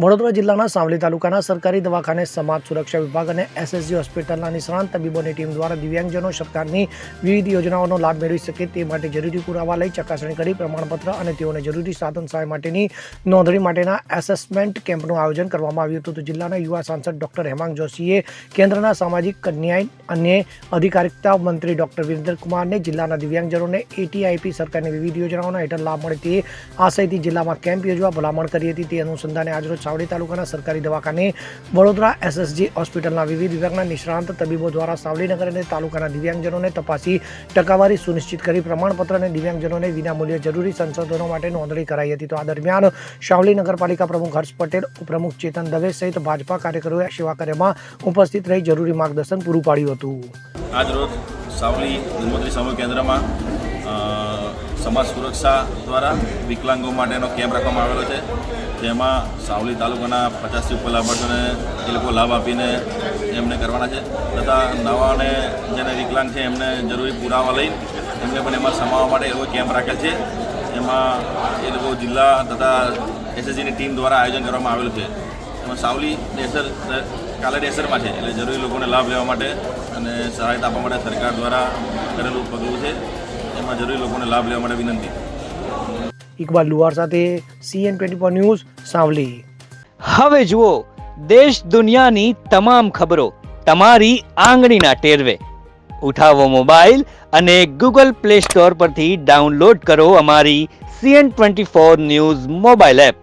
વડોદરા જિલ્લાના સાવલી તાલુકાના સરકારી દવાખાને સમાજ સુરક્ષા વિભાગ અને એસએસજી હોસ્પિટલના નિષ્ણાંત તબીબોની ટીમ દ્વારા દિવ્યાંગજનો સરકારની વિવિધ યોજનાઓનો લાભ મેળવી શકે તે માટે જરૂરી પુરાવા લઈ ચકાસણી કરી પ્રમાણપત્ર અને તેઓને જરૂરી સાધન સહાય માટેની નોંધણી માટેના એસેસમેન્ટ કેમ્પનું આયોજન કરવામાં આવ્યું હતું. તો જિલ્લાના યુવા સાંસદ ડોક્ટર હેમાંગ જોશીએ કેન્દ્રના સામાજિક કન્યાય અને અધિકારિકતા મંત્રી ડોક્ટર વિરેન્દ્ર કુમારને જિલ્લાના દિવ્યાંગજનોને એટીઆઈપી સરકારની વિવિધ યોજનાઓના હેઠળ લાભ મળે તે આશયથી જિલ્લામાં કેમ્પ યોજવા ભલામણ કરી હતી. તે અનુસંધાને આજરોજ સાવડી તાલુકાના સરકારી દવાખાને વડોદરા એસએસજી હોસ્પિટલના વિવિધ વિભાગના નિષ્ણાંત તબીબો દ્વારા સાવલીનગર અને તાલુકાના દિવ્યાંગજનોને તપાસી ટકાવારી સુનિશ્ચિત કરી પ્રમાણપત્ર અને દિવ્યાંગજનોને વિનામૂલ્યે જરૂરી સંશોધનો માટે નોંધણી કરાઈ હતી. તો આ દરમિયાન સાવલી નગરપાલિકા પ્રમુખ હર્ષ પટેલ, ઉપપ્રમુખ ચેતન દવે સહિત ભાજપા કાર્યકરોએ સેવા કાર્યમાં ઉપસ્થિત રહી જરૂરી માર્ગદર્શન પૂરું પાડ્યું હતું. આજ રોજ સાવલી જન્મોત્રી સમૂહ કેન્દ્રમાં સમાજ સુરક્ષા દ્વારા વિકલાંગો માટેનો કેમ્પ રાખવામાં આવેલો છે. જેમાં સાવલી તાલુકાના પચાસથી ઉપર લાભાર્થીઓને એ લોકો લાભ આપીને એમને કરવાના છે. તથા નવાને જેને વિકલાંગ છે એમને જરૂરી પુરાવા લઈ એમને પણ એમાં સમાવવા માટે એ લોકો કેમ્પ રાખેલ છે. એમાં એ લોકો જિલ્લા તથા એસએસજીની ટીમ દ્વારા આયોજન કરવામાં આવેલું છે. એમાં સાવલી ડેસર, કાલે ડેસરમાં છે, એટલે જરૂરી લોકોને લાભ લેવા માટે અને સહાયતા આપવા માટે સરકાર દ્વારા કરેલું પગલું છે. એમાં જરૂરી લોકોને લાભ લેવા માટે વિનંતી. ઇકબાલ લુવાર સાથે સીએન ટ્વેન્ટી ન્યૂઝ સાવલી. હવે જુઓ દેશ દુનિયાની તમામ ખબરો તમારી આંગળીના ટેરવે. ઉઠાવો મોબાઈલ અને ગૂગલ પ્લે સ્ટોર પરથી ડાઉનલોડ કરો અમારી CN twenty four news mobile app.